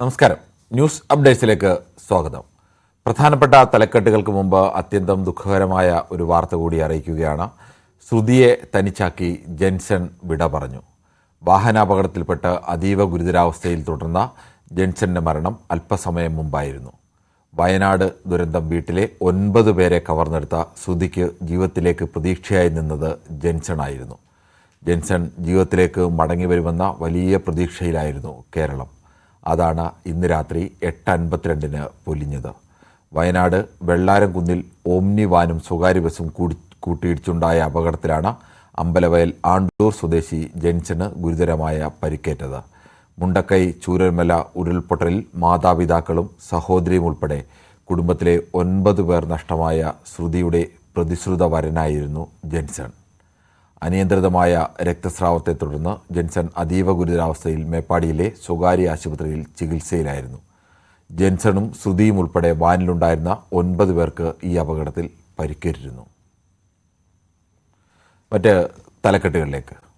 നമസ്കാരം. ന്യൂസ് അപ്ഡേറ്റ്സിലേക്ക് സ്വാഗതം. പ്രധാനപ്പെട്ട തലക്കെട്ടുകൾക്ക് മുമ്പ് അത്യന്തം ദുഃഖകരമായ ഒരു വാർത്ത കൂടി അറിയിക്കുകയാണ്. ശ്രുതിയെ തനിച്ചാക്കി ജെൻസൺ വിട പറഞ്ഞു. വാഹനാപകടത്തിൽപ്പെട്ട് അതീവ ഗുരുതരാവസ്ഥയിൽ തുടർന്ന ജെൻസന്റെ മരണം അല്പസമയം മുമ്പായിരുന്നു. വയനാട് ദുരന്തം വീട്ടിലെ ഒൻപത് പേരെ കവർന്നെടുത്ത ശ്രുതിക്ക് ജീവിതത്തിലേക്ക് പ്രതീക്ഷയായി നിന്നത് ജെൻസൺ ആയിരുന്നു ജെൻസൺ ജീവിതത്തിലേക്ക് മടങ്ങി വരുമെന്ന വലിയ പ്രതീക്ഷയിലായിരുന്നു കേരളം. അതാണ് ഇന്ന് രാത്രി എട്ട് അൻപത്തിരണ്ടിന് പൊലിഞ്ഞത്. വയനാട് വെള്ളാരംകുന്നിൽ ഓംനി വാനും സ്വകാര്യ ബസും കൂടി കൂട്ടിയിടിച്ചുണ്ടായ അപകടത്തിലാണ് അമ്പലവയൽ ആണ്ടൂർ സ്വദേശി ജെൻസന് ഗുരുതരമായ പരിക്കേറ്റത്. മുണ്ടക്കൈ ചൂരൽമല ഉരുൾപൊട്ടലിൽ മാതാപിതാക്കളും സഹോദരിയും ഉൾപ്പെടെ കുടുംബത്തിലെ ഒൻപത് പേർ നഷ്ടമായ ശ്രുതിയുടെ പ്രതിശ്രുത വരനായിരുന്നു ജെൻസൺ. അനിയന്ത്രിതമായ രക്തസ്രാവത്തെ തുടർന്ന് ജെൻസൺ അതീവ ഗുരുതരാവസ്ഥയിൽ മേപ്പാടിയിലെ സ്വകാര്യ ആശുപത്രിയിൽ ചികിത്സയിലായിരുന്നു. ജെൻസണും ശ്രുതിയും ഉൾപ്പെടെ വാനിലുണ്ടായിരുന്ന ഒൻപത് പേർക്ക് ഈ അപകടത്തിൽ പരിക്കേറ്റിരുന്നു. മറ്റ് തലക്കെട്ടുകളിലേക്ക്.